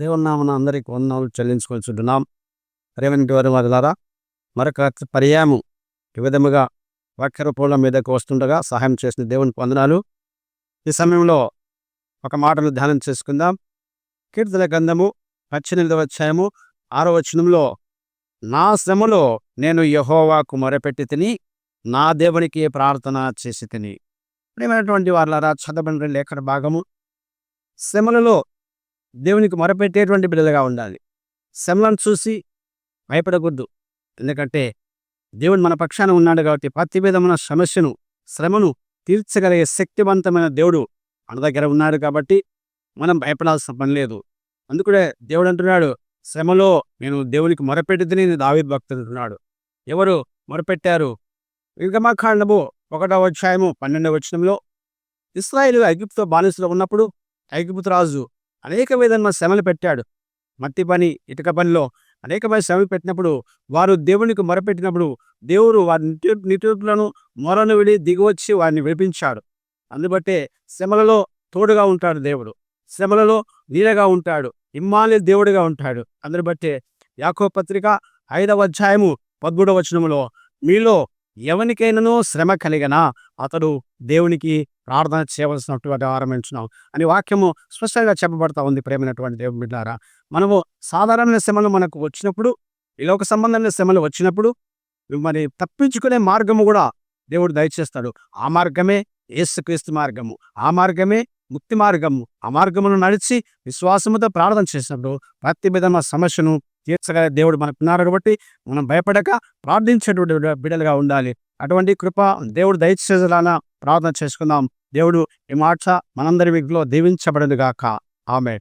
దేవునామన అందరికి వందనాలు చెల్లించుకొచ్చుంటున్నాం రేవంటి వారి వారిలారా మరొక పర్యాము ఈ విధముగా వాక్యరూపంల మీదకు వస్తుండగా సహాయం చేసిన దేవునికి వందనాలు. ఈ సమయంలో ఒక మాటను ధ్యానం చేసుకుందాం. కీర్తన గంధము పద్దెనిమిదవ అధ్యాయము ఆరో వచనంలో నా శ్రమలో నేను యహోవాకు మొరపెట్టి తిని నా దేవునికి ప్రార్థన చేసి తిని. ప్రియమైనటువంటి వాళ్ళారా చదవబడిన లేఖన భాగము. శ్రమలలో దేవునికి మొరపెట్టేటువంటి బిడ్డలుగా ఉండాలి. శ్రమలను చూసి భయపడకూడదు. ఎందుకంటే దేవుడు మన పక్షాన ఉన్నాడు కాబట్టి ప్రతి విధమైన సమస్యను శ్రమను తీర్చగలిగే శక్తివంతమైన దేవుడు మన దగ్గర ఉన్నాడు కాబట్టి మనం భయపడాల్సిన పని లేదు. అందుకనే దేవుడు అంటున్నాడు శ్రమలో నేను దేవునికి మొరపెట్టిదని దావి భక్తుడు అంటున్నాడు. ఎవరు మొరపెట్టారు? విగమకాండము ఒకటవ అధ్యాయము పన్నెండవ వచనంలో ఇస్రాయిల్ ఐగుప్తుతో బానిసలో ఉన్నప్పుడు ఐగుప్తు రాజు అనేక విధంగా శ్రమలు పెట్టాడు. మట్టి పని ఇటుక పనిలో అనేకమైన శ్రమలు పెట్టినప్పుడు వారు దేవునికి మొరపెట్టినప్పుడు దేవుడు వారి నిటు నిటులను మొరను విడి దిగివచ్చి వారిని విడిపించాడు. అందుబట్టే శ్రమలలో తోడుగా ఉంటాడు దేవుడు. శ్రమలలో నీడగా ఉంటాడు. ఇమ్మాలి దేవుడిగా ఉంటాడు. అందుని బట్టే యాకో పత్రిక ఐదవ అధ్యాయము పద్మూడవ వచనములో మీలో ఎవరికైనానో శ్రమ కలిగనా? అతడు దేవునికి ప్రార్థన చేయవలసినటువంటి ఆరంభించున్నాం అని వాక్యము స్పష్టంగా చెప్పబడతా ఉంది ప్రేమైనటువంటి దేవుని బిడ్డారా. మనము సాధారణమైన శ్రమలు మనకు వచ్చినప్పుడు ఇలోక సంబంధమైన శ్రమలు వచ్చినప్పుడు మరి తప్పించుకునే మార్గము కూడా దేవుడు దయచేస్తాడు. ఆ మార్గమే ఏసుక్రీస్తు మార్గము. ఆ మార్గమే ముక్తి మార్గము. ఆ మార్గమును నడిచి విశ్వాసముతో ప్రార్థన చేసినప్పుడు ప్రతి విధమైన సమస్యను తీర్చగల దేవుడు మనకు ఉన్నారు కాబట్టి మనం భయపడక ప్రార్థించేటువంటి బిడ్డలుగా ఉండాలి. అటువంటి కృప దేవుడు దయచేసేలాన ప్రార్థన చేసుకుందాం. దేవుడు ఈ మాట మనందరి వీటిలో దీవించబడదుగాక ఆమె